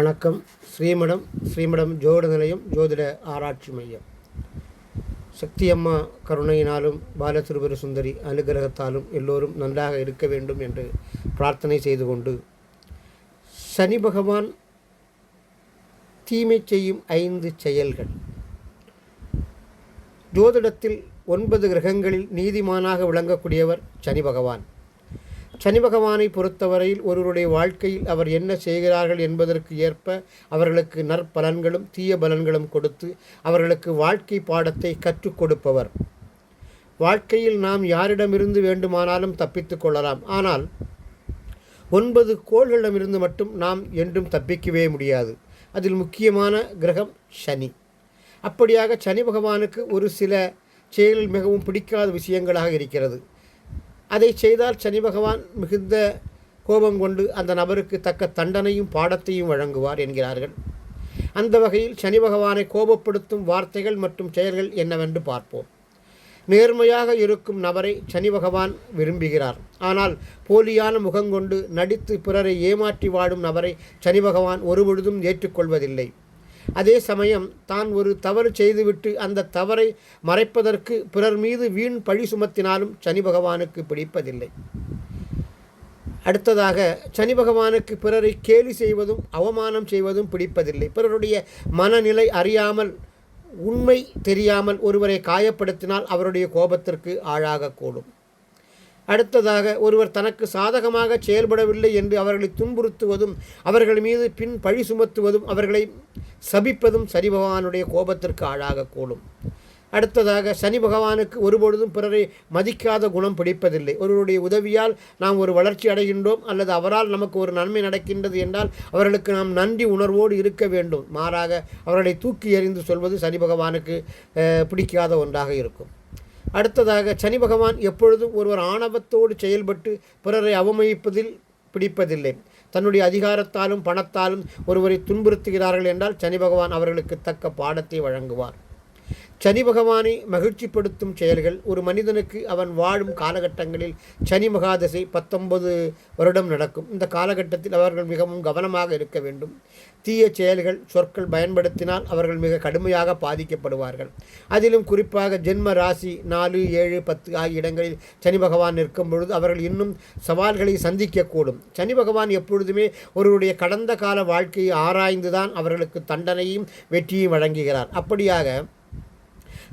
வணக்கம். ஸ்ரீமடம் ஸ்ரீமடம் ஜோட நிலையம் ஜோதிட ஆராய்ச்சி மையம். சக்தியம்மா கருணையினாலும் பாலதிருபுர சுந்தரி அனுகிரகத்தாலும் எல்லோரும் நன்றாக இருக்க வேண்டும் என்று பிரார்த்தனை செய்து கொண்டு சனி பகவான் தீமை செய்யும் ஐந்து செயல்கள். ஜோதிடத்தில் ஒன்பது கிரகங்களில் நீதிமானாக விளங்கக்கூடியவர் சனி பகவான். சனி பகவானை பொறுத்தவரையில் ஒருவருடைய வாழ்க்கையில் அவர் என்ன செய்கிறார்கள் என்பதற்கு ஏற்ப அவர்களுக்கு நற்பலன்களும் தீய பலன்களும் கொடுத்து அவர்களுக்கு வாழ்க்கை பாடத்தை கற்றுக் கொடுப்பவர். வாழ்க்கையில் நாம் யாரிடமிருந்து வேண்டுமானாலும் தப்பித்து கொள்ளலாம். ஆனால் ஒன்பது கோள்களிடமிருந்து மட்டும் நாம் என்றும் தப்பிக்கவே முடியாது. அதில் முக்கியமான கிரகம் சனி. அப்படியாக சனி பகவானுக்கு ஒரு சில செயலில் மிகவும் பிடிக்காத விஷயங்களாக இருக்கிறது. அதை செய்தால் சனி பகவான் மிகுந்த கோபம் கொண்டு அந்த நபருக்கு தக்க தண்டனையும் பாடத்தையும் வழங்குவார் என்கிறார்கள். அந்த வகையில் சனி பகவானை கோபப்படுத்தும் வார்த்தைகள் மற்றும் செயல்கள் என்னவென்று பார்ப்போம். நேர்மையாக இருக்கும் நபரை சனி பகவான் விரும்புகிறார். ஆனால் போலியான முகங்கொண்டு நடித்து பிறரை ஏமாற்றி வாடும் நபரை சனி பகவான் ஒருபொழுதும் ஏற்றுக்கொள்வதில்லை. அதே சமயம் தான் ஒரு தவறு செய்துவிட்டு அந்த தவறை மறைப்பதற்கு பிறர் மீது வீண் பழி சுமத்தினாலும் சனி பகவானுக்கு பிடிப்பதில்லை. அடுத்ததாக சனி பகவானுக்கு பிறரை கேலி செய்வதும் அவமானம் செய்வதும் பிடிப்பதில்லை. பிறருடைய மனநிலை அறியாமல் உண்மை தெரியாமல் ஒருவரை காயப்படுத்தினால் அவருடைய கோபத்திற்கு ஆளாகக்கூடும். அடுத்ததாக ஒருவர் தனக்கு சாதகமாக செயல்படவில்லை என்று அவர்களை துன்புறுத்துவதும் அவர்கள் மீது பின் பழி சுமத்துவதும் அவர்களை சபிப்பதும் சனி பகவானுடைய கோபத்திற்கு ஆளாகக்கூடும் அடுத்ததாக சனி பகவானுக்கு ஒருபொழுதும் பிறரை மதிக்காத குணம் பிடிப்பதில்லை. ஒருவருடைய உதவியால் நாம் ஒரு வளர்ச்சி அடைகின்றோம் அல்லது அவரால் நமக்கு ஒரு நன்மை நடக்கின்றது என்றால் அவர்களுக்கு நாம் நன்றி உணர்வோடு இருக்க வேண்டும். மாறாக அவர்களை தூக்கி எறிந்து சொல்வது சனி பகவானுக்கு பிடிக்காத ஒன்றாக இருக்கும். அடுத்ததாக சனி பகவான் எப்பொழுதும் ஒருவர் ஆணவத்தோடு செயல்பட்டு பிறரை அவமதிப்பதில் பிடிப்பதில்லை. தன்னுடைய அதிகாரத்தாலும் பணத்தாலும் ஒருவரை துன்புறுத்துகிறார்கள் என்றால் சனி பகவான் அவர்களுக்கு தக்க பாடத்தை வழங்குவார். சனி பகவானை மகிழ்ச்சிப்படுத்தும் செயல்கள் ஒரு மனிதனுக்கு அவன் வாழும் காலகட்டங்களில் சனி மகாதசை பத்தொன்பது வருடம் நடக்கும். இந்த காலகட்டத்தில் அவர்கள் மிகவும் கவனமாக இருக்க வேண்டும். தீய செயல்கள் சொற்கள் பயன்படுத்தினால் அவர்கள் மிக கடுமையாக பாதிக்கப்படுவார்கள். அதிலும் குறிப்பாக ஜென்ம ராசி நாலு ஏழு பத்து ஆகிய இடங்களில் சனி பகவான் நிற்கும் பொழுது அவர்கள் இன்னும் சவால்களை சந்திக்கக்கூடும். சனி பகவான் எப்பொழுதுமே ஒருவருடைய கடந்த கால வாழ்க்கையை ஆராய்ந்துதான் அவர்களுக்கு தண்டனையும் வெற்றியும் வழங்குகிறார். அப்படியாக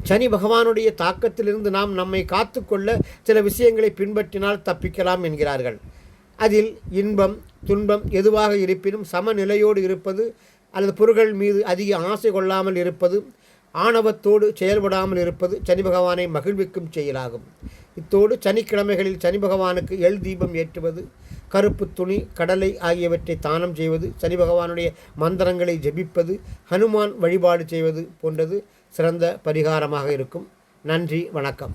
சனி பகவானுடைய தாக்கத்திலிருந்து நாம் நம்மை காத்துக்கொள்ள சில விஷயங்களை பின்பற்றினால் தப்பிக்கலாம் என்கிறார்கள். அதில் இன்பம் துன்பம் எதுவாக இருப்பினும் சமநிலையோடு இருப்பது அல்லது பொருள்கள் மீது அதிக ஆசை கொள்ளாமல் இருப்பது ஆணவத்தோடு செயல்படாமல் இருப்பது சனி பகவானை மகிழ்விக்கும் செயலாகும். இத்தோடு சனிக்கிழமைகளில் சனி பகவானுக்கு எல் தீபம் ஏற்றுவது கருப்பு துணி கடலை ஆகியவற்றை தானம் செய்வது சனி பகவானுடைய மந்திரங்களை ஜபிப்பது ஹனுமான் வழிபாடு செய்வது போன்றது. சிறந்த பரிகாரமாக இருக்கும். நன்றி வணக்கம்.